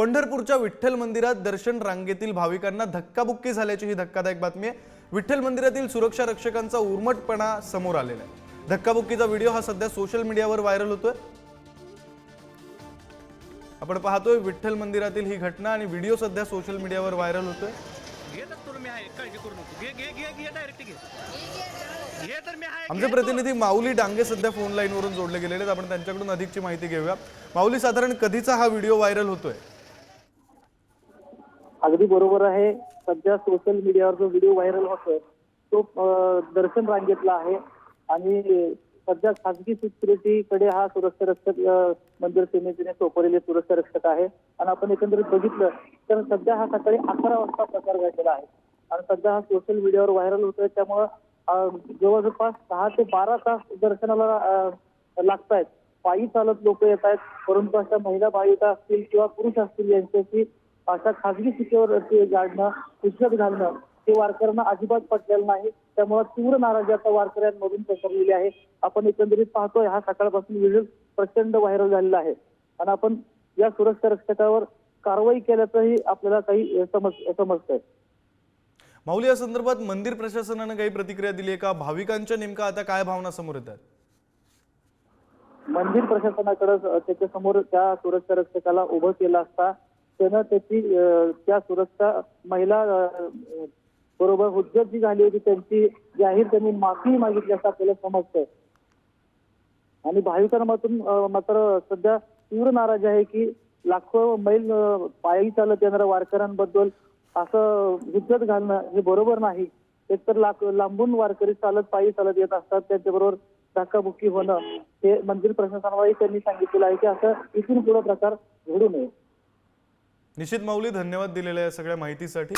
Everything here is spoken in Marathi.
पंढरपूरच्या विठ्ठल मंदिरात दर्शन रांगेतील भाविकांना धक्काबुक्की झाल्याची ही धक्कादायक बातमी आहे. विठ्ठल मंदिरातील सुरक्षा रक्षकांचा उर्मटपणा समोर आलेला आहे. धक्काबुक्कीचा व्हिडिओ हा सध्या सोशल मीडियावर व्हायरल होतोय. आपण पाहतोय विठ्ठल मंदिरातील ही घटना आणि व्हिडिओ सध्या सोशल मीडियावर व्हायरल होतोय. आमचे प्रतिनिधी माऊली डांगे सध्या फोन लाईनवरून जोडले गेलेले आहेत. आपण त्यांच्याकडून अधिकची माहिती घेऊया. माऊली साधारण कधीचा हा व्हिडिओ व्हायरल होतोय? अगदी बरोबर आहे. सध्या सोशल मीडियावर जो व्हिडिओ व्हायरल होतोय तो दर्शन रांगेतला आहे. आणि सध्या खासगी सिक्युरिटी कडे हा सुरक्षा रक्षक मंदिर समितीने सोपवलेले सुरक्षा रक्षक आहे. आणि आपण एकंदरीत बघितलं तर सध्या हा सकाळी अकरा वाजता प्रकार घडलेला आहे. आणि सध्या हा सोशल मीडियावर व्हायरल होतोय. त्यामुळं अं, जवळजवळ दहा ते बारा तास दर्शनाला लागत लागतायत. पायी चालत लोक येत आहेत परंतु अशा महिला भाविका असतील किंवा पुरुष असतील यांच्याशी अशा खासगी सिक्युरिटी गाडणं पुस्तक घालणं हे वारकऱ्यांना अजिबात पटलेलं नाही. त्यामुळे तीव्र नाराजी आता वारकऱ्यांमधून पसरलेली आहे. आपण एकंदरीत पाहतोय हा सकाळपासून व्हिडिओ प्रचंड व्हायरल झालेला आहे. आणि आपण या सुरक्षा रक्षकावर कारवाई केल्याचंही आपल्याला काही समज समजतंय. माऊली या संदर्भात मंदिर प्रशासनानं काही प्रतिक्रिया दिली आहे का? भाविकांच्या नेमका आता काय भावना समोर येतात? मंदिर प्रशासनाकडे त्याच्यासमोर त्या सुरक्षा रक्षकाला उभं केलं असता त्यानं त्याची त्या सुरक्षा महिला बरोबर हुज्जत जी झाली होती त्यांची जाहीर त्यांनी माफी मागितली असं आपल्याला समजतंय. आणि भाविकांमधून मात्र सध्या तीव्र नाराजी आहे की लाखो मैल पायी चालत येणाऱ्या वारकऱ्यांबद्दल असं हुज्जत घालणं हे बरोबर नाही. एकतर लाख लांबून वारकरी चालत पायी चालत येत असतात त्यांच्याबरोबर धक्काबुक्की होणं हे मंदिर प्रशासनालाही त्यांनी सांगितलेलं आहे की असं इथून पुढे प्रकार घडू नये. निश्चित माऊली धन्यवाद दिलेल्या या सगळ्या माहितीसाठी.